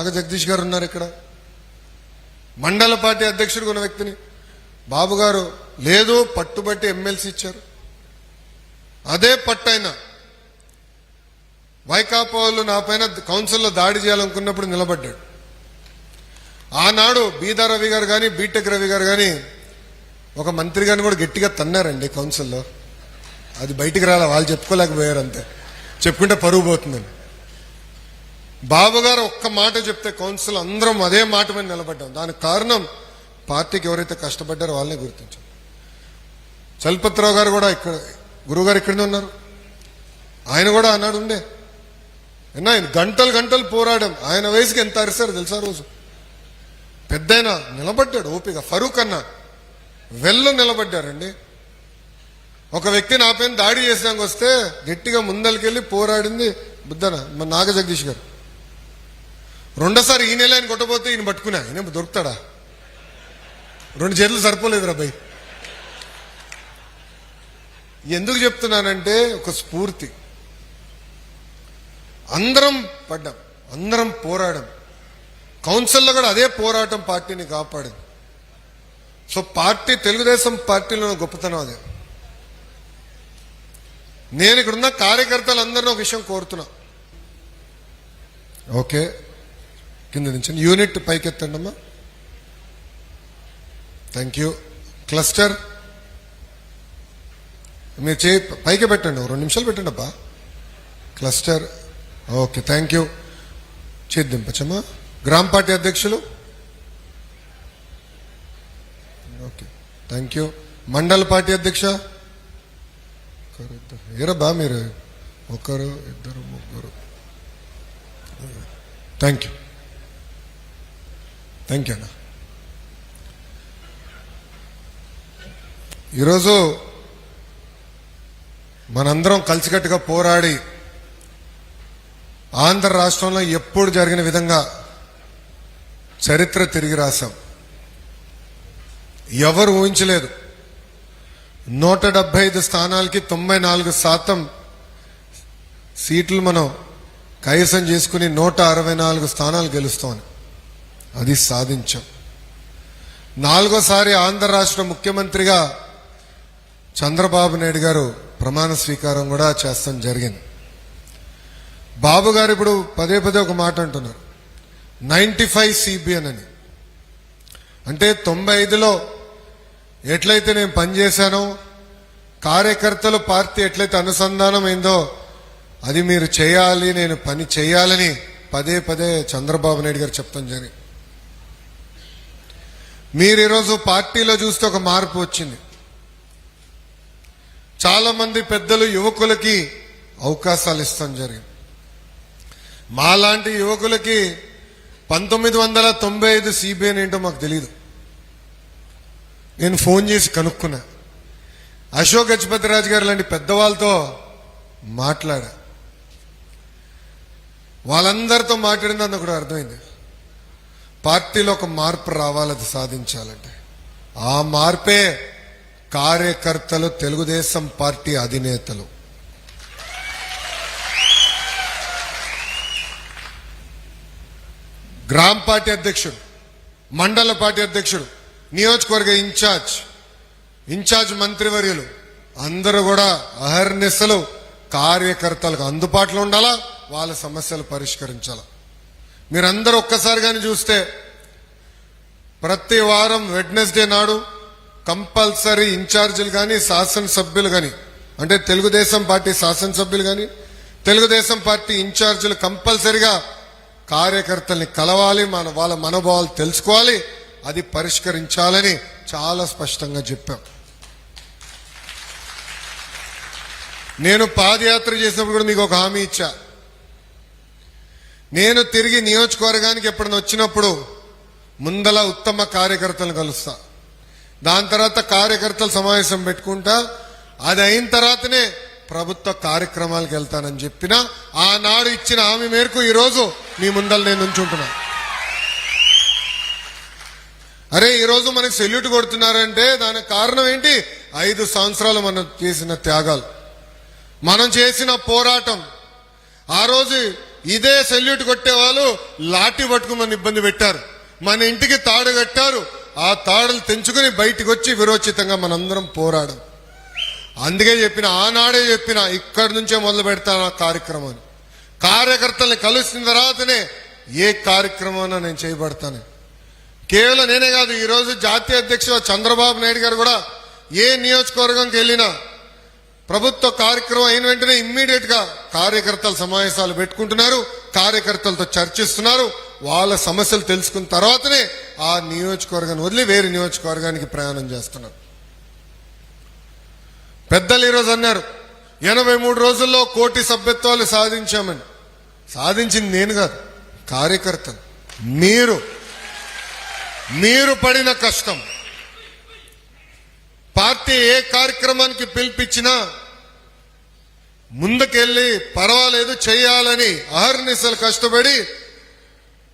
నాగ జగదీష్ గారు ఉన్నారు ఇక్కడ. మండల పార్టీ అధ్యక్షుడు ఉన్న వ్యక్తిని. బాబు గారు లేదు పట్టుబట్టి ఎమ్మెల్సీ ఇచ్చారు. అదే పట్టైన వైకాపా వాళ్ళు నా పైన కౌన్సిల్లో దాడి చేయాలనుకున్నప్పుడు నిలబడ్డాడు. ఆనాడు బీదా రవి గారు కానీ బీటెక్ రవి గారు కానీ ఒక మంత్రి గారిని కూడా గట్టిగా తన్నారండి కౌన్సిల్లో. అది బయటికి రాలే వాళ్ళు చెప్పుకోలేకపోయారు అంతే. చెప్పుకుంటే పరుగు పోతుందని. బాబుగారు ఒక్క మాట చెప్తే కౌన్సిల్ అందరం అదే మాట మీద నిలబడ్డాం. దానికి కారణం పార్టీకి ఎవరైతే కష్టపడ్డారో వాళ్ళని గుర్తించాం. చలపతిరావు గారు కూడా ఇక్కడ గురువుగారు ఇక్కడనే ఉన్నారు. ఆయన కూడా అన్నాడు ఉండే. విన్నా ఆయన గంటలు గంటలు పోరాడాం. ఆయన వయసుకి ఎంత అరిసారు తెలుసా రోజు? పెద్దయిన నిలబడ్డాడు ఓపిక ఫరూక్ అన్న వెళ్ళు నిలబడ్డారండి. ఒక వ్యక్తి నా పైన దాడి చేసాక వస్తే గట్టిగా ముందరికెళ్ళి పోరాడింది బుద్ధన మన నాగ జగదీష్ గారు. రెండోసారి ఈ నెల ఆయన కొట్టబోతే ఈయన పట్టుకున్నా ఈయన దొరుకుతాడా? రెండు చేతులు సరిపోలేదు రాబాయ్ ఎందుకు చెప్తున్నానంటే ఒక స్ఫూర్తి. అందరం పడ్డాం అందరం పోరాడాం. కౌన్సిల్లో కూడా అదే పోరాటం పార్టీని కాపాడింది. సో పార్టీ తెలుగుదేశం పార్టీలో గొప్పతనం అదే. నేను ఇక్కడున్న కార్యకర్తలందరినీ ఒక విషయం కోరుతున్నా. ఓకే? కింద నుంచి యూనిట్ పైకెత్తండి అమ్మా. థ్యాంక్ యూ క్లస్టర్ మీరు చే పైకి పెట్టండి రెండు నిమిషాలు పెట్టండి అబ్బా. క్లస్టర్ ఓకే థ్యాంక్ యూ చేద్దింపచ్చమ్మా గ్రామ పార్టీ అధ్యక్షులు. ఓకే థ్యాంక్ యూ మండల పార్టీ అధ్యక్ష. ఏరబ్బా మీరు ఒకరు ఇద్దరు ముగ్గురు. థ్యాంక్ యూ థ్యాంక్ యూ అన్న. ఈరోజు మనందరం కలిసికట్టుగా పోరాడి ఆంధ్ర రాష్ట్రంలో ఎప్పుడు జరిగిన విధంగా చరిత్ర తిరిగి రాశాం. ఎవరు ఊహించలేదు. నూట డెబ్బై ఐదు స్థానాలకి తొంభై నాలుగు శాతం సీట్లు మనం కైసం చేసుకుని నూట అరవై నాలుగు స్థానాలు గెలుస్తామని అది సాధించాం. నాలుగోసారి ఆంధ్ర రాష్ట్ర ముఖ్యమంత్రిగా చంద్రబాబు నాయుడు గారు ప్రమాణ స్వీకారం కూడా చేస్తాం జరిగింది. బాబు గారు ఇప్పుడు పదే పదే ఒక మాట అంటున్నారు. నైంటీ ఫైవ్ సిబిఎన్ అని. అంటే తొంభై ఐదులో ఎట్లయితే నేను పనిచేశానో కార్యకర్తలు పార్టీ ఎట్లయితే అనుసంధానం అయిందో అది మీరు చేయాలి నేను పని చేయాలని పదే పదే చంద్రబాబు నాయుడు గారు చెప్తాం జరిగింది. మీరు ఈరోజు పార్టీలో చూస్తే ఒక మార్పు వచ్చింది. చాలా మంది పెద్దలు యువకులకి అవకాశాలు ఇస్తాం జరిగింది. మాలాంటి యువకులకి పంతొమ్మిది వందల తొంభై ఐదు సిబిఎన్ ఏంటో మాకు తెలియదు నేను ఫోన్ చేసి కనుక్కున్నా. అశోక్ గజపతిరాజు గారు లాంటి పెద్దవాళ్ళతో మాట్లాడా. వాళ్ళందరితో మాట్లాడిందని అందుకు కూడా అర్థమైంది. పార్టీలో ఒక మార్పు రావాలి అది సాధించాలంటే. ఆ మార్పే కార్యకర్తలు తెలుగుదేశం పార్టీ అధినేతలు. గ్రామ పార్టీ అధ్యక్షుడు మండల పార్టీ అధ్యక్షుడు నియోజకవర్గ ఇన్ఛార్జ్ ఇన్ఛార్జ్ మంత్రివర్యులు అందరూ కూడా అహర్నిశలు కార్యకర్తలకు అందుబాటులో ఉండాలా? వాళ్ళ సమస్యలు పరిష్కరించాలా? మీరందరూ ఒక్కసారి కానీ చూస్తే ప్రతి వారం వెడ్నెస్డే నాడు కంపల్సరీ ఇన్ఛార్జీలు కానీ శాసనసభ్యులు కానీ అంటే తెలుగుదేశం పార్టీ శాసనసభ్యులు కానీ తెలుగుదేశం పార్టీ ఇన్ఛార్జీలు కంపల్సరిగా కార్యకర్తల్ని కలవాలి మన వాళ్ళ మనోభావాలు తెలుసుకోవాలి అది పరిష్కరించాలని చాలా స్పష్టంగా చెప్పాం. నేను పాదయాత్ర చేసినప్పుడు కూడా మీకు ఒక హామీ ఇచ్చా. నేను తిరిగి నియోజకవర్గానికి ఎప్పుడైనా వచ్చినప్పుడు ముందల ఉత్తమ కార్యకర్తలను కలుస్తా. దాని తర్వాత కార్యకర్తల సమావేశం పెట్టుకుంటా అది అయిన తర్వాతనే ప్రభుత్వ కార్యక్రమాలకు వెళ్తానని చెప్పిన ఆనాడు ఇచ్చిన హామీ మేరకు ఈరోజు మీ ముందల నేను ఉంచుంటున్నా అరే ఈరోజు మనకి సెల్యూట్ కొడుతున్నారంటే దానికి కారణం ఏంటి? ఐదు సంవత్సరాలు మనం చేసిన త్యాగాలు. మనం చేసిన పోరాటం. ఆ రోజు ఇదే సెల్యూట్ కొట్టేవాళ్ళు లాఠీ పట్టుకుని ఇబ్బంది పెట్టారు. మన ఇంటికి తాడు కట్టారు. ఆ తాడులు తెంచుకుని బయటకు వచ్చి విరోచితంగా మనందరం పోరాడం. అందుకే చెప్పిన ఆనాడే చెప్పిన ఇక్కడి నుంచే మొదలు పెడతాను ఆ కార్యక్రమాన్ని కార్యకర్తల్ని కలిసిన తర్వాతనే ఏ కార్యక్రమాన్ని నేను చేయబడతాను. కేవలం నేనే కాదు ఈరోజు జాతీయ అధ్యక్షుడు చంద్రబాబు నాయుడు గారు కూడా ఏ నియోజకవర్గంకి వెళ్ళినా ప్రభుత్వ కార్యక్రమం అయిన వెంటనే ఇమ్మీడియట్గా కార్యకర్తల సమావేశాలు పెట్టుకుంటున్నారు కార్యకర్తలతో చర్చిస్తున్నారు. వాళ్ళ సమస్యలు తెలుసుకున్న తర్వాతనే ఆ నియోజకవర్గాన్ని వదిలి వేరే నియోజకవర్గానికి ప్రయాణం చేస్తున్నారు. పెద్దలు ఈరోజు అన్నారు ఎనభై మూడు రోజుల్లో కోటి సభ్యత్వాలు సాధించామని. సాధించింది నేను కాదు కార్యకర్తలు. మీరు మీరు పడిన కష్టం. పార్టీ ఏ కార్యక్రమానికి పిలిపించినా ముందుకెళ్ళి పర్వాలేదు చేయాలని అహర్నిశలు కష్టపడి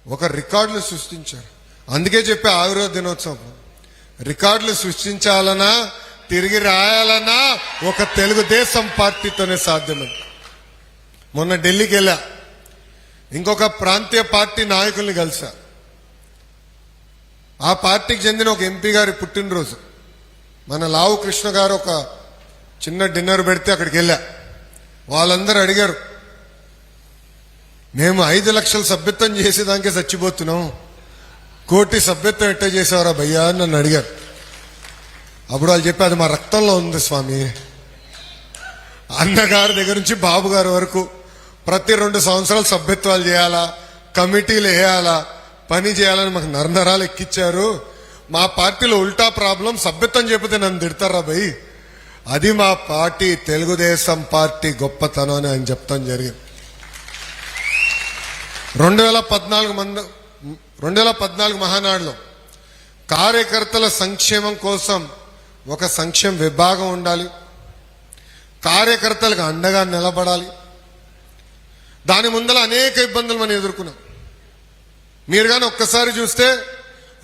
ఒక రికార్డులు సృష్టించారు. అందుకే చెప్పే ఆయుర్వేద దినోత్సవం. రికార్డులు సృష్టించాలన్నా తిరిగి రాయాలన్నా ఒక తెలుగుదేశం పార్టీతోనే సాధ్యమే. మొన్న ఢిల్లీకి వెళ్ళా ఇంకొక ప్రాంతీయ పార్టీ నాయకుల్ని కలిసా. ఆ పార్టీకి చెందిన ఒక ఎంపీ గారి పుట్టినరోజు. మన లావు కృష్ణ గారు ఒక చిన్న డిన్నర్ పెడితే అక్కడికి వెళ్ళా. వాళ్ళందరూ అడిగారు మేము ఐదు లక్షలు సభ్యత్వం చేసేదానికే చచ్చిపోతున్నాం. కోటి సభ్యత్వం ఎట్ట చేసేవారా భయ్యా? అని నన్ను అడిగారు. అప్పుడు వాళ్ళు చెప్పి అది మా రక్తంలో ఉంది స్వామి. అన్నగారి దగ్గర నుంచి బాబు గారి వరకు ప్రతి రెండు సంవత్సరాలు సభ్యత్వాలు చేయాలా కమిటీలు వేయాలా పని చేయాలని మాకు నరనరాలు ఎక్కిచ్చారు. మా పార్టీలో ఉల్టా ప్రాబ్లం సభ్యత్వం చెప్పితే నన్ను తిడతారా భయ్ అది మా పార్టీ తెలుగుదేశం పార్టీ గొప్పతనం అని ఆయన చెప్తాం జరిగింది. రెండు వేల పద్నాలుగు మంది రెండు వేల పద్నాలుగు మహానాడులో కార్యకర్తల సంక్షేమం కోసం ఒక సంక్షేమ విభాగం ఉండాలి. కార్యకర్తలకు అండగా నిలబడాలి. దాని ముందర అనేక ఇబ్బందులు మనం ఎదుర్కొన్నాం. మీరు కానీ ఒక్కసారి చూస్తే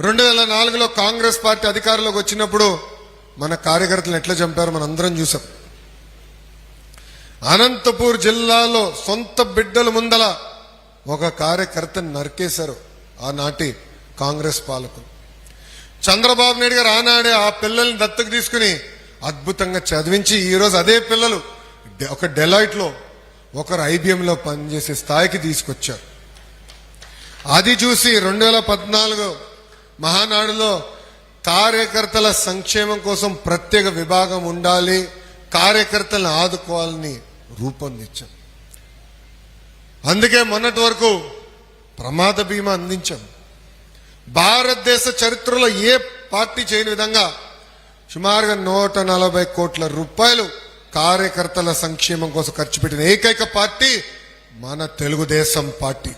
రెండు వేల నాలుగులో కాంగ్రెస్ పార్టీ అధికారంలోకి వచ్చినప్పుడు మన కార్యకర్తలను ఎట్లా చంపారో మనం అందరం చూసాం. అనంతపూర్ జిల్లాలో సొంత బిడ్డల ముందల ఒక కార్యకర్తను నరికేశారు ఆనాటి కాంగ్రెస్ పాలకులు. చంద్రబాబు నాయుడు గారు ఆనాడే ఆ పిల్లల్ని దత్తకు తీసుకుని అద్భుతంగా చదివించి ఈరోజు అదే పిల్లలు ఒక డెలాయిట్లో ఒకరు ఐబిఎంలో పనిచేసే స్థాయికి తీసుకొచ్చారు. అది చూసి రెండు వేల పద్నాలుగు మహానాడులో కార్యకర్తల సంక్షేమం కోసం ప్రత్యేక విభాగం ఉండాలి కార్యకర్తలను ఆదుకోవాలని రూపొందించాం. అందుకే మొన్నటి వరకు ప్రమాద బీమా అందించాం. భారతదేశ చరిత్రలో ఏ పార్టీ చేయని విధంగా సుమారుగా నూట నలభై కోట్ల రూపాయలు కార్యకర్తల సంక్షేమం కోసం ఖర్చు పెట్టిన ఏకైక పార్టీ మన తెలుగుదేశం పార్టీ.